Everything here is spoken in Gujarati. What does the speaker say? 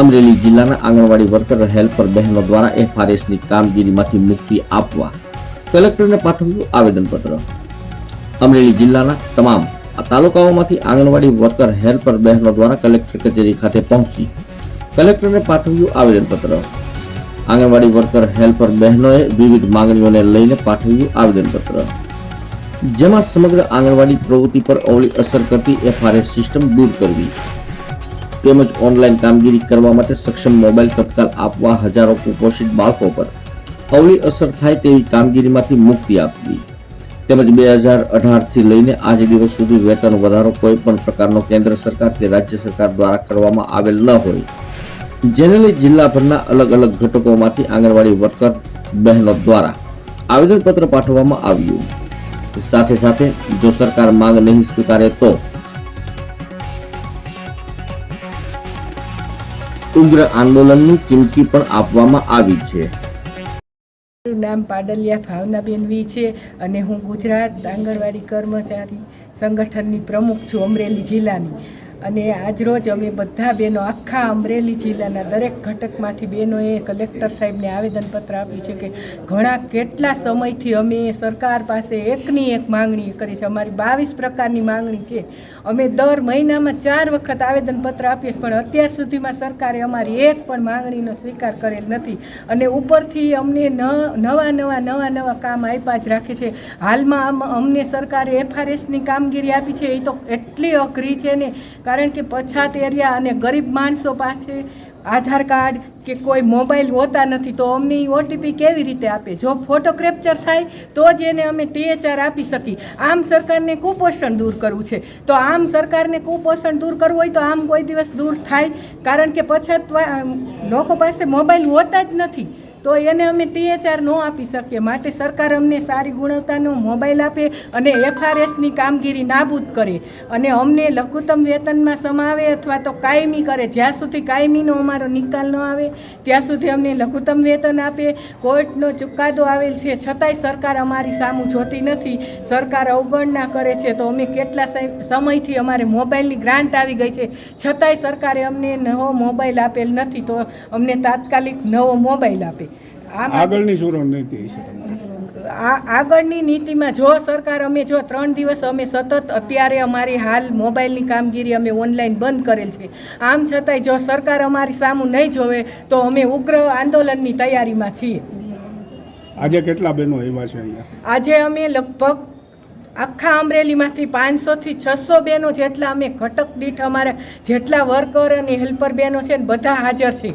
અમરેલી જિલ્લાના આંગણવાડી વર્કર હેલ્પર બહેનો દ્વારા એફઆરએસની કામગીરીમાંથી મુક્તિ આપવા કલેક્ટરને પાઠવ્યું આવેદનપત્ર. અમરેલી જિલ્લાના તમામ તાલુકાઓમાંથી આંગણવાડી વર્કર હેલ્પર બહેનો દ્વારા કલેક્ટર કચેરી ખાતે પહોંચી કલેક્ટરને પાઠવ્યું આવેદનપત્ર. આંગણવાડી વર્કર હેલ્પર બહેનોએ વિવિધ માંગણીઓને લઈને પાઠવ્યું આવેદનપત્ર. જેમાં સમગ્ર આંગણવાડી પ્રવૃત્તિ પર અવળી અસર કરતી એફઆરએસ સિસ્ટમ દૂર કરવી. તેમજ ઓનલાઈન કામગીરી કરવા માટે સક્ષમ મોબાઈલ તત્કાલ આપવા હજારો કુપોષિત બાળકો પર અવળી અસર થાય તેવી કામગીરીમાંથી મુક્તિ આપવી. તેમજ બે હજાર અઢારથી લઈને આજ દિવસ સુધી વેતન વધારો કોઈ પણ પ્રકારનો કેન્દ્ર સરકાર કે રાજ્ય સરકાર દ્વારા કરવામાં આવેલ ન હોય. જેને લઈ જિલ્લાભરના અલગ અલગ ઘટકોમાંથી આંગણવાડી વર્કર બહેનો દ્વારા આવેદનપત્ર પાઠવવામાં આવ્યું. સાથે સાથે જો સરકાર માંગ નહીં સ્વીકારે તો ઉગ્ર આંદોલનની ચીમકી પણ આપવામાં આવી છે. મારું નામ પાડલિયા ભાવનાબેન વી છે અને હું ગુજરાત આંગણવાડી કર્મચારી સંગઠનની પ્રમુખ છું અમરેલી જિલ્લાની. અને આજરોજ અમે બધા બહેનો, આખા અમરેલી જિલ્લાના દરેક ઘટકમાંથી બહેનોએ કલેક્ટર સાહેબને આવેદનપત્ર આપ્યું છે કે ઘણા કેટલા સમયથી અમે સરકાર પાસે એકની એક માંગણી કરી છે. અમારી બાવીસ પ્રકારની માંગણી છે. અમે દર મહિનામાં ચાર વખત આવેદનપત્ર આપીએ પણ અત્યાર સુધીમાં સરકારે અમારી એક પણ માંગણીનો સ્વીકાર કરેલ નથી. અને ઉપરથી અમને નવા નવા નવા નવા કામ આપ્યા જ રાખે છે. હાલમાં અમને સરકારે એફઆરએસની કામગીરી આપી છે. એ તો એટલી અઘરી છે ને. કારણ કે પછાત એરિયા અને ગરીબ માણસો પાસે આધાર કાર્ડ કે કોઈ મોબાઈલ હોતા નથી, તો અમને ઓટીપી કેવી રીતે આપે? જો ફોટો કેપ્ચર થાય, તો જ એને અમે ટીએચઆર આપી શકીએ. આમ સરકારને કુપોષણ દૂર કરવું છે. તો આમ સરકારને કુપોષણ દૂર કરવું હોય તો આમ કોઈ દિવસ દૂર થાય. કારણ કે પછાત લોકો પાસે મોબાઈલ હોતા જ નથી. તો એને અમે ટીએચઆર ન આપી શકીએ. માટે સરકાર અમને સારી ગુણવત્તાનો મોબાઈલ આપે અને એફઆરએસની કામગીરી નાબૂદ કરે. અને અમને લઘુત્તમ વેતનમાં સમાવે અથવા તો કાયમી કરે. જ્યાં સુધી કાયમીનો અમારો નિકાલ ન આવે, ત્યાં સુધી અમને લઘુત્તમ વેતન આપે. કોર્ટનો ચુકાદો આવેલ છે. છતાંય સરકાર અમારી સામું જોતી નથી. સરકાર અવગણના કરે છે. તો અમે કેટલા સમયથી અમારે મોબાઈલની ગ્રાન્ટ આવી ગઈ છે. છતાંય સરકારે અમને નવો મોબાઈલ આપેલ નથી. તો અમને તાત્કાલિક નવો મોબાઈલ આપે. આગળની શું રણનીતિ આગળની નીતિમાં જો સરકાર અમે જો ત્રણ દિવસ અમે સતત અત્યારે અમારી હાલ મોબાઈલની કામગીરી અમે ઓનલાઈન બંધ કરેલ છે. આમ છતાંય જો સરકાર અમારી સામું નહીં જોવે તો અમે ઉગ્ર આંદોલનની તૈયારીમાં છીએ. આજે કેટલા બહેનો એવા છે અહીંયા? આજે અમે લગભગ આખા અમરેલીમાંથી પાંચસોથી છસો બહેનો જેટલા અમે ઘટક દીઠ અમારા જેટલા વર્કર અને હેલ્પર બહેનો છે ને બધા હાજર છે.